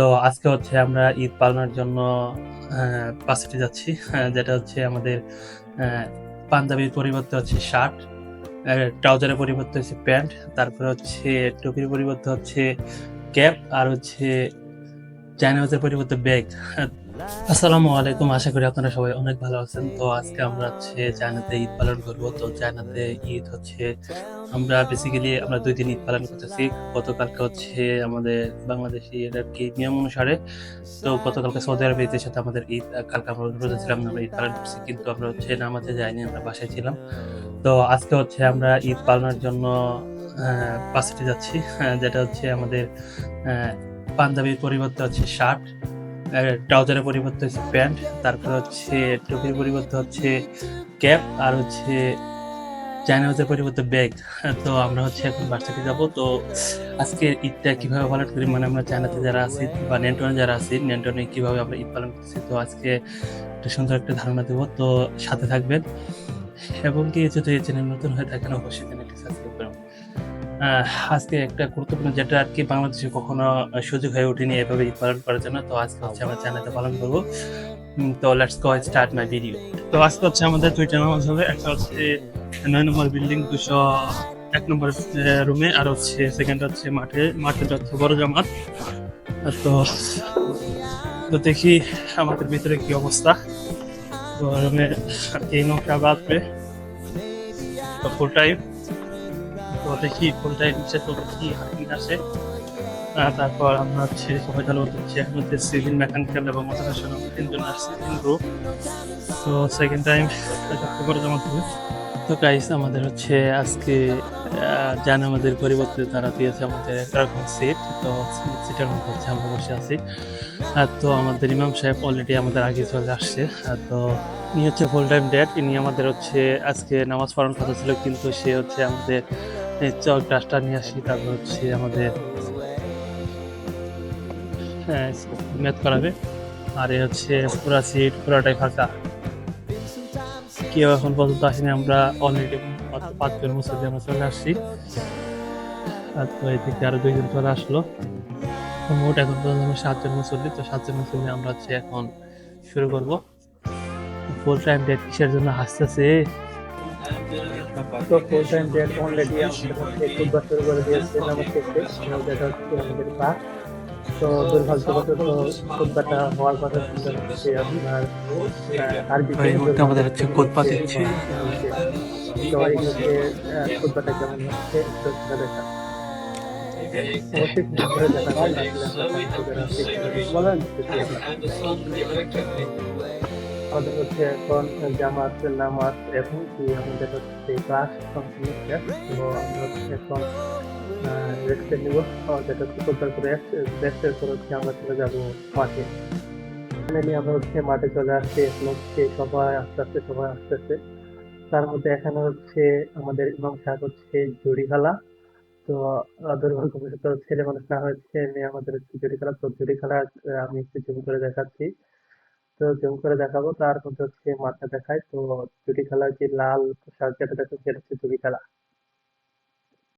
তো আজকে হচ্ছে আমরা ঈদ পালনের জন্য পাশেটি যাচ্ছি যেটা হচ্ছে আমাদের পাঞ্জাবির পরিবর্তে হচ্ছে শার্ট ট্রাউজারের পরিবর্তে হচ্ছে প্যান্ট, তারপরে হচ্ছে টুপির পরিবর্তে হচ্ছে ক্যাপ, আর হচ্ছে চাইনাজের পরিবর্তে ব্যাগ। আসসালামু আলাইকুম, আশা করি আপনারা সবাই অনেক ভালো আছেন। তো আজকে আমরা হচ্ছে চায়নাতে ঈদ পালন করব। তো চায়নাতে ঈদ হচ্ছে, আমরা বেসিক্যালি আমরা দুই দিন ঈদ পালন করতেছি। গতকালকে হচ্ছে আমাদের বাংলাদেশি আর কি নিয়ম অনুসারে, তো গতকালকে সৌদি আরবে ঈদের সাথে আমাদের ঈদ, কালকে আমরা রোজা ছিলাম, আমরা ঈদ পালন করছি কিন্তু আমরা হচ্ছে নামাজে যাইনি, আমরা বাসায় ছিলাম। তো আজকে হচ্ছে আমরা ঈদ পালনের জন্য বাসাতে যাচ্ছি, যেটা হচ্ছে আমাদের পাঞ্জাবির পরিবর্তে হচ্ছে শার্ট। ট্রাউজারের পরিবর্তে হচ্ছে প্যান্ট, তারপর হচ্ছে টুপির পরিবর্তে হচ্ছে ক্যাপ, আর হচ্ছে চাইনাজের পরিবর্তে ব্যাগ। তো আমরা হচ্ছে এখন ভার্সিটি যাব। তো আজকে ঈদটা কীভাবে পালন করি মানে আমরা চায়নাতে যারা আছি বা নেন্টনে যারা আছি, নেন্টনে কীভাবে আমরা ঈদ পালন করছি তো আজকে একটা সুন্দর একটা ধারণা দেবো। তো সাথে থাকবেন। এবং কি যদি এই চ্যানেল নতুন হয়ে থাকেন, অবশ্যই চ্যানেলটি সাবস্ক্রাইব করুন আজকে একটা গুরুত্বপূর্ণ যেটা আর কি বাংলাদেশে কখনো সুযোগ হয়ে ওঠেনি এভাবে ঈদ পালন করার জন্য। তো আজকে হচ্ছে আমরা চ্যানেলতে পালন করব। তো let's go start my video তো আজকে হচ্ছে আমাদের দুইটা নামাজ হবে একটা হচ্ছে নয় নম্বর বিল্ডিং দুশো এক নম্বর রুমে আর হচ্ছে সেকেন্ড হচ্ছে মাঠে মাঠে হচ্ছে বড় জামাত। তো তো দেখি আমাদের ভিতরে কি অবস্থা। তো রুমে আর কি নৌকা বাঁধবে তো ফুল টাইম তো দেখি ফুল টাইম শেষ তো দেখি হাইকিং আসে তারপর আমরা হচ্ছে সবাই তাহলে হচ্ছে সিভিল মেকানিক্যাল এবং মোটিভেশন তিনজন আসছে তিন গ্রুপ তো সেকেন্ড টাইম করে জমা তো গাইস আমাদের হচ্ছে আজকে জান আমাদের পরিবর্তে তারা দিয়েছে আমাদের এরকম সিট তো সিটের মধ্যে হচ্ছে আমরা বসে আছি। আর তো আমাদের ইমাম সাহেব অলরেডি আমাদের আগে চলে আসছে। তো ইনি হচ্ছে ফুল টাইম ডেট ইনি আমাদের হচ্ছে আজকে নামাজ পড়ানোর কথা ছিল, কিন্তু সে হচ্ছে আমাদের চক নিয়ে আসি, তারপর হচ্ছে আমাদের ম্যাথ করাবে। আর এ হচ্ছে পুরা সিট পুরাটাই ফাঁকা। কেউ এখন পর্যন্ত আসেনি, আমরা অলরেডি পাঁচজন মুসলিম আমরা চলে আসছি। তো এদিকে আরও দুইজন চলে আসলো। মোট এখন পর্যন্ত সাতজন মুসল্লি, তো সাতজন মুসল্লি আমরা হচ্ছে এখন শুরু করব। ফুল টাইম ডেট কিসের জন্য হাসতেছে? তো ফুল টাইম ডেট অলরেডি আমাদের তো দুর্ভাগ্যবশত ফুটবলটা হওয়ার কথা ছিল হচ্ছে আপনার আহ, আরবি আমাদের হচ্ছে কোদপা দিচ্ছে। তো এই হচ্ছে ফুটবলটা কেমন হচ্ছে সেটা দেখা আমাদের হচ্ছে এখন জামাত নামাজ এখন কি আমাদের হচ্ছে ক্লাস সম্পূর্ণ শেষ তো আমরা হচ্ছে এখন রেস্টে নিব যেটা হচ্ছে ফুটবল করে রেস্টের পর হচ্ছে আমরা চলে যাব মাঠে ফাইনালি আমরা হচ্ছে মাঠে চলে আসছি এখন হচ্ছে সবাই আস্তে আস্তে সবাই আসতেছে তার মধ্যে এখানে হচ্ছে আমাদের ইমাম সাহেব হচ্ছে জুড়ি খেলা তো দুর্ভাগ্যবশত ছেলে মানুষ না হচ্ছে মেয়ে আমাদের হচ্ছে জুড়ি খেলা তো জুড়ি খেলা আমি একটু জুম করে দেখাচ্ছি তো জুম করে দেখাবো তার মধ্যে হচ্ছে মাঠটা দেখায় তো জুড়ি খেলার যে লাল পোশাক যেটা দেখো সেটা হচ্ছে জুড়ি খেলা